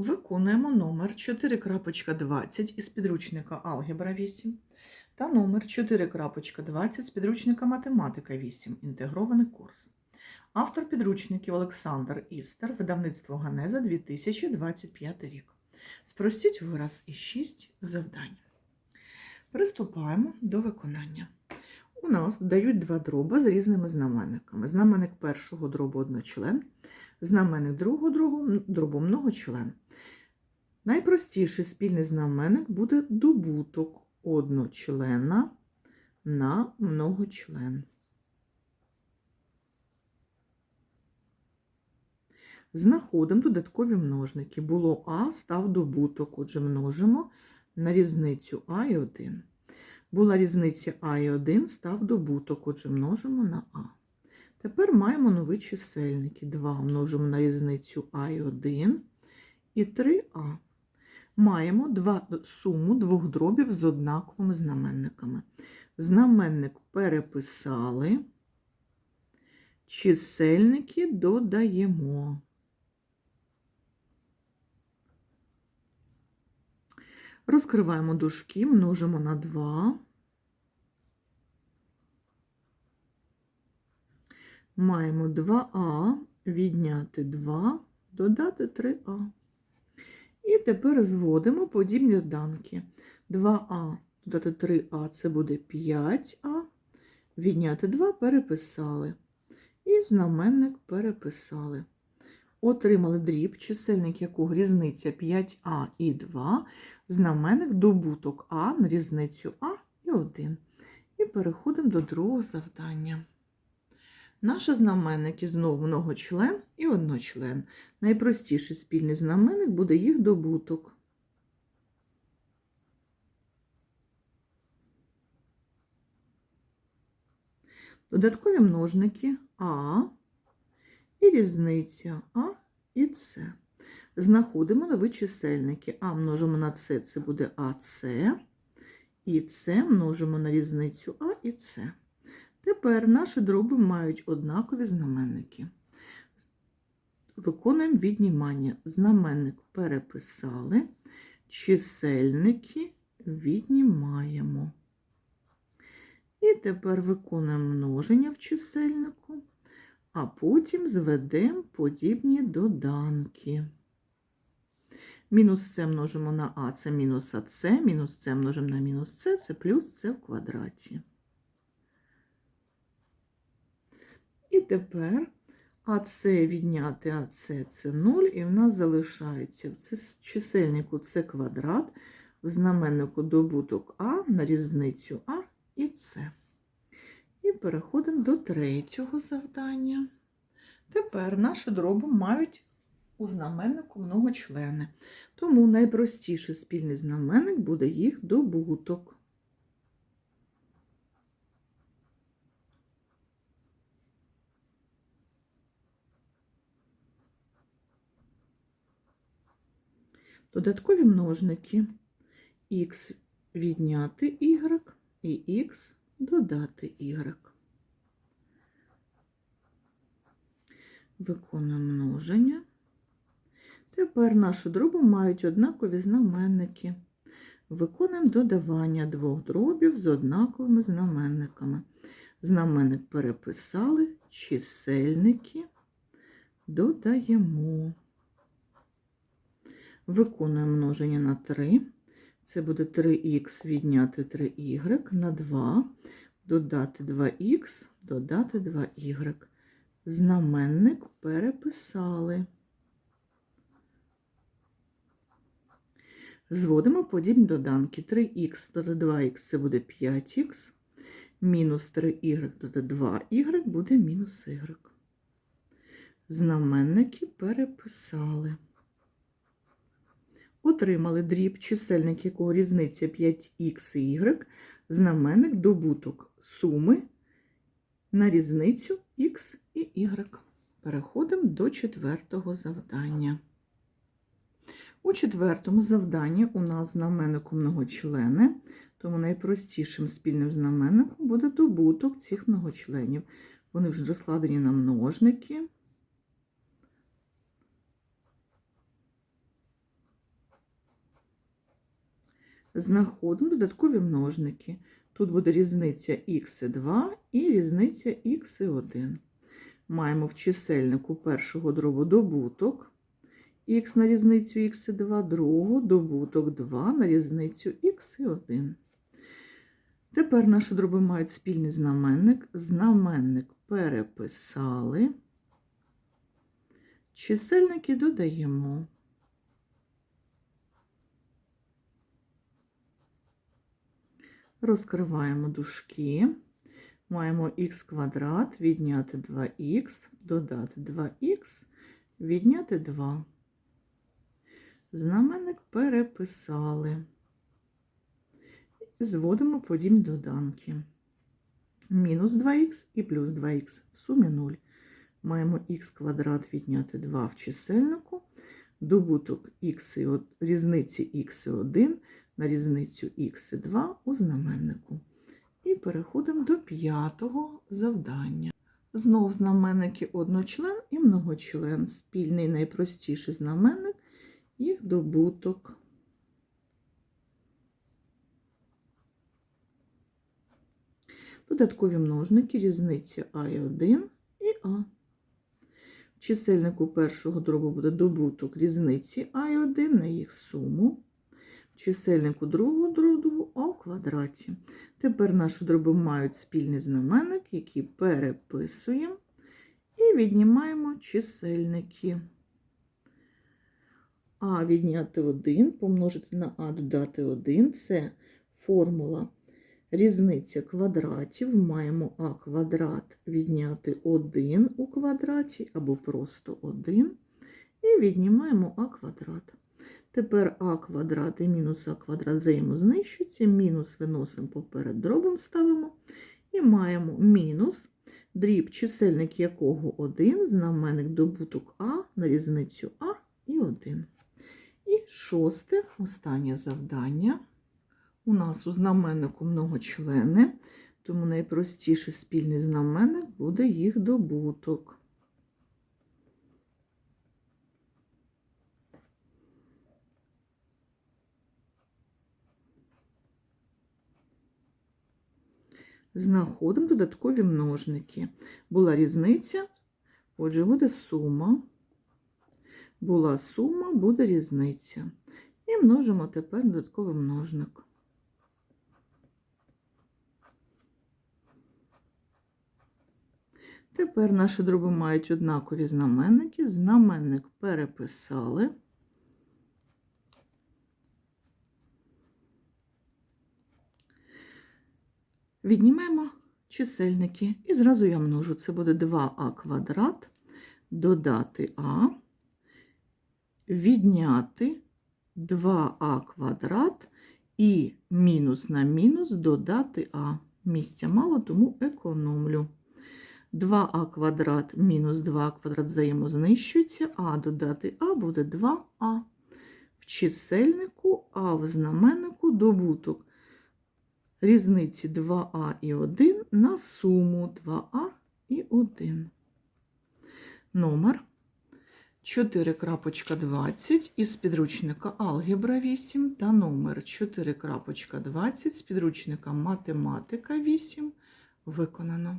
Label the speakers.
Speaker 1: Виконуємо номер 4.20 із підручника Алгебра 8 та номер 4.20 з підручника Математика 8. Інтегрований курс. Автор підручників Олександр Істер, видавництво Ганеза 2025 рік. Спростіть вираз із 6 завдань. Приступаємо до виконання. У нас дають два дроба з різними знаменниками. Знаменник першого дробу одночлен, знаменник другого дробу, дробу многочлен. Найпростіший спільний знаменник буде добуток одночлена на многочлен. Знаходимо додаткові множники. Було А, став добуток, отже, множимо на різницю А і 1. Була різниця А і 1, став добуток, отже, множимо на А. Тепер маємо нові чисельники. 2 множимо на різницю А і 1 і 3А. Маємо два, суму двох дробів з однаковими знаменниками. Знаменник переписали, чисельники додаємо. Розкриваємо дужки, множимо на 2. Маємо 2а, відняти 2, додати 3а. І тепер зводимо подібні доданки. 2а додати 3а це буде 5а, відняти 2 переписали. І знаменник переписали. Отримали дріб, чисельник якого різниця 5а і 2, знаменник добуток А на різницю А і 1. І переходимо до другого завдання. Наші знаменники знову многочлен і одночлен. Найпростіший спільний знаменник буде їх добуток. Додаткові множники А і різниця А і С. Знаходимо нові чисельники. А множимо на С, це буде АС, і С множимо на різницю А і С. Тепер наші дроби мають однакові знаменники. Виконуємо віднімання. Знаменник переписали, чисельники віднімаємо. І тепер виконуємо множення в чисельнику, а потім зведемо подібні доданки. Мінус С множимо на А, це мінус АС, мінус С множимо на мінус С, це плюс С в квадраті. І тепер АС відняти АС це 0, і в нас залишається в чисельнику С квадрат, в знаменнику добуток А на різницю А і С. І переходимо до третього завдання. Тепер наші дроби мають у знаменнику многочлени. Тому найпростіший спільний знаменник буде їх добуток. Додаткові множники х відняти y і х додати y. Виконуємо множення. Тепер наші дроби мають однакові знаменники. Виконуємо додавання двох дробів з однаковими знаменниками. Знаменник переписали, чисельники додаємо. Виконуємо множення на 3. Це буде 3х відняти 3y на 2, додати 2х, додати 2y. Знаменник переписали. Зводимо подібні доданки. 3х додати 2х це буде 5х, мінус 3y додати 2y буде мінус y. Знаменники переписали. Отримали дріб, чисельник якого різниця 5х і y, знаменник добуток суми на різницю х і y. Переходимо до четвертого завдання. У четвертому завданні у нас знаменнику многочлени, тому найпростішим спільним знаменником буде добуток цих многочленів. Вони вже розкладені на множники. Знаходимо додаткові множники. Тут буде різниця х2 і різниця х1. Маємо в чисельнику першого дробу добуток х на різницю х2, другого добуток 2 на різницю х1. Тепер наші дроби мають спільний знаменник. Знаменник переписали. Чисельники додаємо. Розкриваємо дужки. Маємо х квадрат, відняти 2х, додати 2х, відняти 2. Знаменник переписали. Зводимо подібні доданки. Мінус 2х і плюс 2х в сумі 0. Маємо х квадрат відняти 2 в чисельнику, добуток х і різниці х1 на різницю х2 у знаменнику. І переходимо до п'ятого завдання. Знов знаменники одночлен і многочлен. Спільний найпростіший знаменник, їх добуток. Додаткові множники, різниця А1 і А. В чисельнику першого дробу буде добуток різниці А і 1 на їх суму. Чисельнику другого дробу в квадраті. Тепер наші дроби мають спільний знаменник, який переписуємо і віднімаємо чисельники. А відняти 1, помножити на А додати 1 це формула різниця квадратів. Маємо А квадрат відняти 1 у квадраті або просто 1. І віднімаємо А квадрат. Тепер А квадрат і мінус А квадрат взаємознищуються, мінус виносимо поперед дробом ставимо. І маємо мінус дріб, чисельник якого 1, знаменник добуток А на різницю А і 1. І шосте, останнє завдання. У нас у знаменнику многочлени, тому найпростіший спільний знаменник буде їх добуток. Знаходимо додаткові множники. Була різниця, отже, буде сума. Була сума, буде різниця. І множимо тепер додатковий множник. Тепер наші дроби мають однакові знаменники. Знаменник переписали. Віднімаємо чисельники і зразу я множу. Це буде 2а квадрат, додати а, відняти 2а квадрат і мінус на мінус додати а. Місця мало, тому економлю. 2а квадрат мінус 2 квадрат взаємознищується, а додати а буде 2а. В чисельнику, а в знаменнику добуток різниці 2а і 1 на суму 2а і 1. Номер 4.20 із підручника Алгебра 8 та номер 4.20 з підручника Математика 8 виконано.